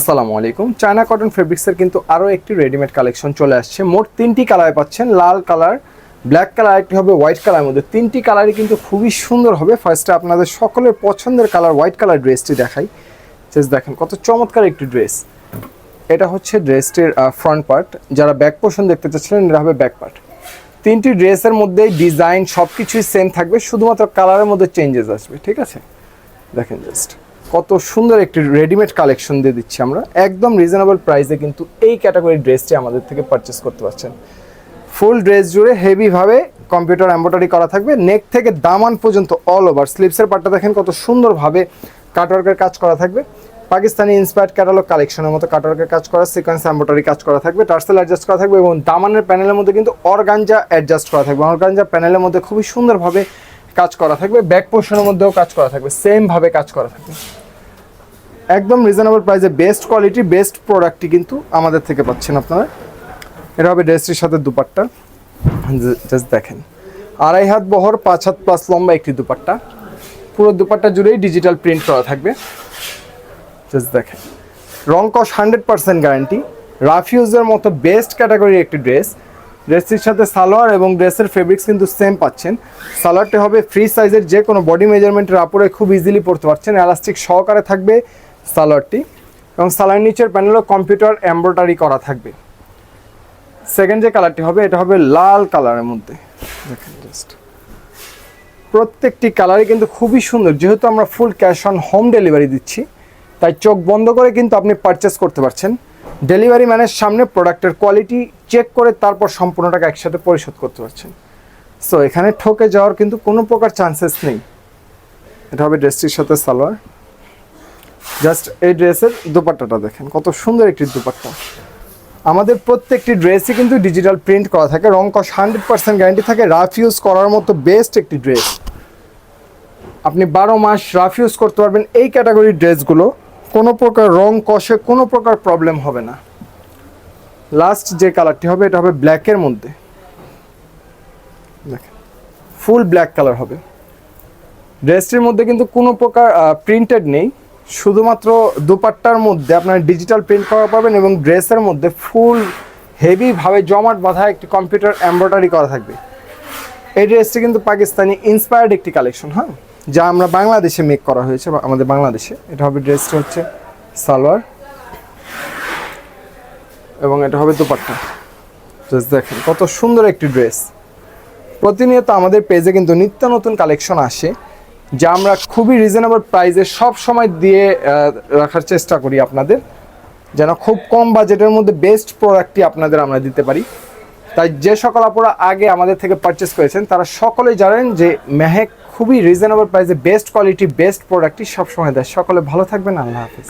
আসসালামু আলাইকুম। China cotton ফেব্রিক্সের কিন্তু আরও একটি রেডিমেড কালেকশন চলে আসছে। মোট তিনটি কালারে পাচ্ছেন। লাল কালার ব্ল্যাক কালার একটি হবে হোয়াইট কালারের মধ্যে। তিনটি কালারই কিন্তু খুবই সুন্দর হবে। ফার্স্টে আপনাদের সকলের পছন্দের কালার হোয়াইট কালার ড্রেসটি দেখাই। জাস্ট দেখেন কত চমৎকার একটি ড্রেস এটা হচ্ছে ড্রেসটির ফ্রন্ট পার্ট যারা ব্যাক পোর্শন দেখতে চাচ্ছিলেন এটা হবে ব্যাক পার্ট তিনটি ড্রেসের মধ্যেই ডিজাইন সব কিছুই সেম থাকবে। শুধুমাত্র কালারের মধ্যে চেঞ্জেস আসবে। ঠিক আছে? দেখেন জাস্ট কত সুন্দর একটি রেডিমেড কালেকশন দিয়ে দিচ্ছি আমরা। একদম রিজনেবল প্রাইসে কিন্তু এই ক্যাটাগরির ড্রেসটি আমাদের থেকে পারচেস করতে পারছেন। ফুল ড্রেস জুড়ে হেভিভাবে কম্পিউটার এম্ব্রয়ডারি করা থাকবে। নেক থেকে দামান পর্যন্ত অল ওভার স্লিপসের পার্টটা দেখেন কত সুন্দরভাবে কাটওয়ার্কের কাজ করা থাকবে। পাকিস্তানি ইন্সপায়ার্ড ক্যাটালগ কালেকশনের মতো কাটওয়ার্কের কাজ করা সিকোয়েন্স এম্ব্রয়ডারি কাজ করা থাকবে। টার্সেল অ্যাডজাস্ট করা থাকবে এবং দামানের প্যানেলের মধ্যে কিন্তু অর্গানজা অ্যাডজাস্ট করা থাকবে। অর্গানজা প্যানেলের মধ্যে খুবই সুন্দরভাবে কাজ করা থাকবে। ব্যাক পোর্শনের মধ্যেও কাজ করা থাকবে। সেমভাবে কাজ করা থাকবে। একদম রিজনেবল প্রাইসে বেস্ট কোয়ালিটি বেস্ট প্রোডাক্টটি কিন্তু আমাদের থেকে পাচ্ছেন আপনারা। এটা হবে ড্রেসটির সাথে দুপাট্টা। জাস্ট দেখেন। আড়াই হাত বহর, পাঁচ হাত প্লাস লম্বা একটি দুপাট্টা। পুরো দুপাট্টা জুড়েই ডিজিটাল প্রিন্ট করা থাকবে। জাস্ট দেখেন। রং কস হান্ড্রেড পার্সেন্ট গ্যারান্টি রাফিউজের মতো বেস্ট ক্যাটাগরির একটি ড্রেস ড্রেসটির সাথে সালোয়ার এবং ড্রেসের ফেব্রিক্স কিন্তু সেম পাচ্ছেন। সালোয়ারটি হবে ফ্রি সাইজের যে কোনো বডি মেজারমেন্টের আপুরে খুব ইজিলি পড়তে পারছেন। এলাস্টিক সহকারে থাকবে। সালোয়ারটি এবং সালোয়ার নিচের প্যানেলও কম্পিউটার এমব্রয়ডারি করা থাকবে। সেকেন্ড যে কালারটি হবে, এটা হবে লাল কালারের মধ্যে। দেখেন জাস্ট প্রত্যেকটি কালারই কিন্তু খুবই সুন্দর। যেহেতু আমরা full cash on home delivery দিচ্ছি, তাই চোখ বন্ধ করে কিন্তু আপনি পারচেস করতে পারছেন। ডেলিভারি ম্যানের সামনে প্রোডাক্টের কোয়ালিটি চেক করে তারপর সম্পূর্ণ টাকা একসাথে পরিশোধ করতে পারছেন। সো এখানে ঠকে যাওয়ার কিন্তু কোনো প্রকার চান্সেস নেই। এটা হবে ড্রেসটির সাথে সালোয়ার। জাস্ট এই ড্রেসের দুপাট্টাটা দেখেন, কত সুন্দর একটি দুপাট্টা। আমাদের প্রত্যেকটি ড্রেসই কিন্তু ডিজিটাল প্রিন্ট করা থাকে, রং কস হান্ড্রেড পার্সেন্ট গ্যারান্টি থাকে রাফ ইউজ করার মতো বেস্ট একটি ড্রেস আপনি বারো মাস রাফ ইউজ করতে পারবেন এই ক্যাটাগরির ড্রেসগুলো, কোনো প্রকার রং কষে কোনো প্রকার প্রবলেম হবে না। লাস্ট যে কালারটি হবে, এটা হবে ব্ল্যাকের মধ্যে। দেখেন ফুল ব্ল্যাক কালার হবে। ড্রেসটির মধ্যে কিন্তু কোনো প্রকার প্রিন্টেড নেই। শুধুমাত্র দুপাট্টার মধ্যে আপনার ডিজিটাল প্রিন্ট করা পাবেন এবং ড্রেসের মধ্যে ফুল হেভিভাবে জমাট বাঁধা একটি কম্পিউটার এমব্রয়ডারি করা থাকবে। এই ড্রেসটি কিন্তু পাকিস্তানি ইন্সপায়ার্ড একটি কালেকশন হ্যাঁ? যা আমরা বাংলাদেশে মেক করা হয়েছে আমাদের বাংলাদেশে। এটা হবে ড্রেসটি হচ্ছে সালোয়ার এবং এটা হবে দুপাট্টা। ড্রেস দেখেন, কত সুন্দর একটি ড্রেস। প্রতিনিয়ত আমাদের পেজে কিন্তু নিত্য নতুন কালেকশন আসে। যা আমরা খুবই রিজনেবল প্রাইসে সব সময় দিয়ে রাখার চেষ্টা করি আপনাদের। যেন খুব কম বাজেটের মধ্যে বেস্ট প্রোডাক্টটি আপনাদের আমরা দিতে পারি। তাই যে সকল আপনারা আগে আমাদের থেকে পারচেস করেছেন, তারা সকলেই জানেন যে মেহেক খুবই রিজনেবল প্রাইসে বেস্ট কোয়ালিটি বেস্ট প্রোডাক্টটি সবসময় দেয়। সকলে ভালো থাকবেন, আল্লাহ হাফিজ।